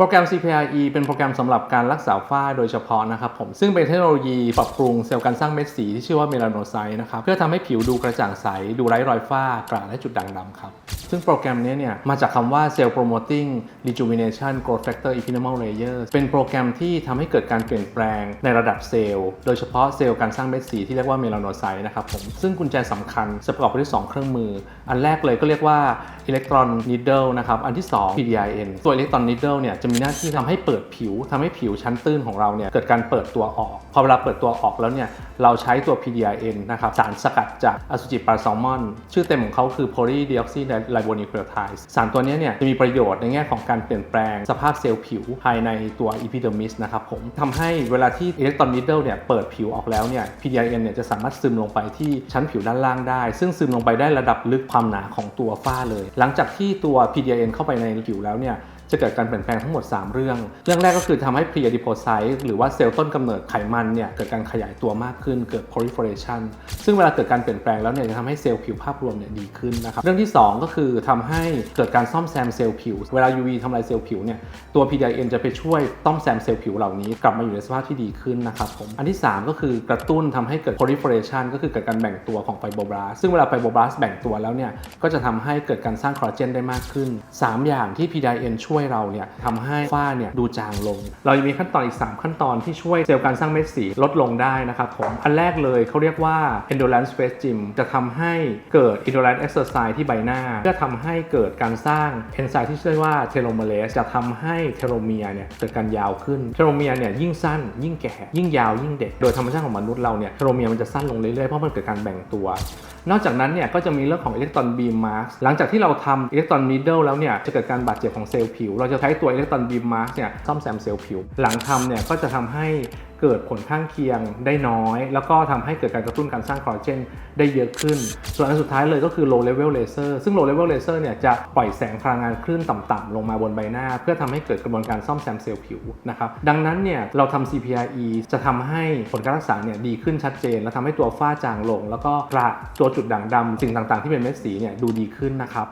โปรแกรม CPRE เป็นโปรแกรมสำหรับการรักษาฝ้าโดยเฉพาะนะครับผม ซึ่งเป็นเทคโนโลยีปรับปรุงเซลล์การสร้างเม็ดสีที่ชื่อว่าเมลาโนไซต์นะครับ เพื่อทำให้ผิวดูกระจ่างใส ดูไร้รอยฝ้ากระและจุดด่างดำครับ ซึ่งโปรแกรมนี้เนี่ยมาจากคำว่า Cell Promoting Rejuvenation Growth Factor Epidermal Layer เป็นโปรแกรมที่ทำให้เกิดการเปลี่ยนแปลงในระดับเซลล์ โดยเฉพาะเซลล์การสร้างเม็ดสีที่เรียกว่าเมลาโนไซต์นะครับผม ซึ่งกุญแจสำคัญจะประกอบไปด้วย 2 เครื่องมือ อันแรกเลยก็เรียกว่า Electron Needle นะครับ อันที่ 2 PDIN ตัว Electron Needle เนี่ยจะมีหน้าที่ทำให้เปิดผิวทำให้ผิวชั้นตื้นของเราเนี่ยเกิดการเปิดตัวออก พอเวลาเปิดตัวออกแล้วเนี่ยเราใช้ตัว PDIN นะครับสารสกัดจากอสุจิปลาแซลมอน ชื่อเต็มของเขาคือ Polydeoxyribonucleotide สารตัวนี้เนี่ยจะมีประโยชน์ในแง่ของการเปลี่ยนแปลงสภาพเซลล์ผิวภายในตัว epidermis นะครับผมทำให้เวลาที่ electron needle เนี่ยเปิดผิวออกแล้วเนี่ย PDIN เนี่ยจะสามารถซึมลงไปที่ชั้นผิวด้านล่างได้ ซึ่งซึมลงไปได้ระดับลึกความหนาของตัวฝ้าเลย หลังจากที่ตัว PDIN เข้าไปในผิวแล้วเนี่ย จะเกิดการเปลี่ยนแปลงทั้งหมด 3 เรื่อง เรื่องแรกก็คือทำให้ pre adipocyte หรือว่าเซลล์ต้นกำเนิดไขมันเนี่ยเกิดการขยายตัวมากขึ้นเกิด proliferation ซึ่งเวลาเกิดการเปลี่ยนแปลงแล้วเนี่ยจะทำให้เซลล์ผิวภาพรวมเนี่ยดีขึ้นนะครับเรื่องที่ 2 ก็คือทำให้เกิดการซ่อมแซมเซลล์ผิว เวลา UV ทำลายเซลล์ผิวเนี่ยตัว PDIN จะไปช่วยต้อมแซมเซลล์ผิวเหล่านี้กลับมาอยู่ในสภาพที่ดีขึ้นนะครับผมอันที่ 3 ก็คือกระตุ้นทำให้เกิด proliferation ก็คือเกิดการแบ่งตัวของไฟโบบลาสซึ่งเวลาไฟโบบลาสแบ่งตัวแล้วเนี่ยก็จะทำให้เกิดการสร้างคอลลาเจนได้มากขึ้น 3 อย่างที่ PDIN ช่วยยเราเนี่ยทำให้ฝ้าเนี่ยดูจางลง เรายังมีขั้นตอนอีก 3 ขั้นตอนที่ช่วยเซลล์การสร้างเม็ดสีลดลงได้นะครับผมอันแรกเลยเขาเรียกว่า endurance face gym จะทำให้เกิด endurance exercise ที่ใบหน้าเพื่อทำให้เกิดการสร้างเอนไซม์ที่ชื่อว่า telomerase จะทำให้เทโลเมียเนี่ยเกิดการยาวขึ้นเทโลเมียเนี่ยยิ่งสั้น ยิ่งแก่ ยิ่งยาวยิ่งเด็ก โดยธรรมชาติของมนุษย์เราเนี่ยเทโลเมียมันจะสั้นลงเรื่อยๆเพราะมันเกิดการแบ่งตัวนอกจากนั้นเนี่ยก็จะมีเรื่องของอิเล็กตรอนบีมมาร์กหลังจากที่เราทำอิเล็กตรอนนีดเดิลแล้วเนี่ยจะเกิดการบาดเจ็บของเซลล์ผิวเราจะใช้ตัวอิเล็กตรอนบีมมาร์กเนี่ยซ่อมแซมเซลล์ผิว หลังทำเนี่ยก็จะทำให้เกิดผลข้างเคียงได้น้อย แล้วก็ทำให้เกิดการกระตุ้นการสร้างคอลลาเจนได้เยอะขึ้น ส่วนอันสุดท้ายเลยก็คือ low level laser ซึ่ง low level laser เนี่ยจะปล่อยแสงพลังงานคลื่นต่ำๆลงมาบนใบหน้า เพื่อทำให้เกิดกระบวนการซ่อมแซมเซลล์ผิวนะครับดังนั้นเนี่ยเราทำ CPRE จะทำให้ผลการรักษาเนี่ยดีขึ้นชัดเจน และทำให้ตัวฝ้าจางลง แล้วก็กระตัวจุดด่างดำสิ่งต่างๆ ที่เป็นเม็ดสีเนี่ยดูดีขึ้นนะครับ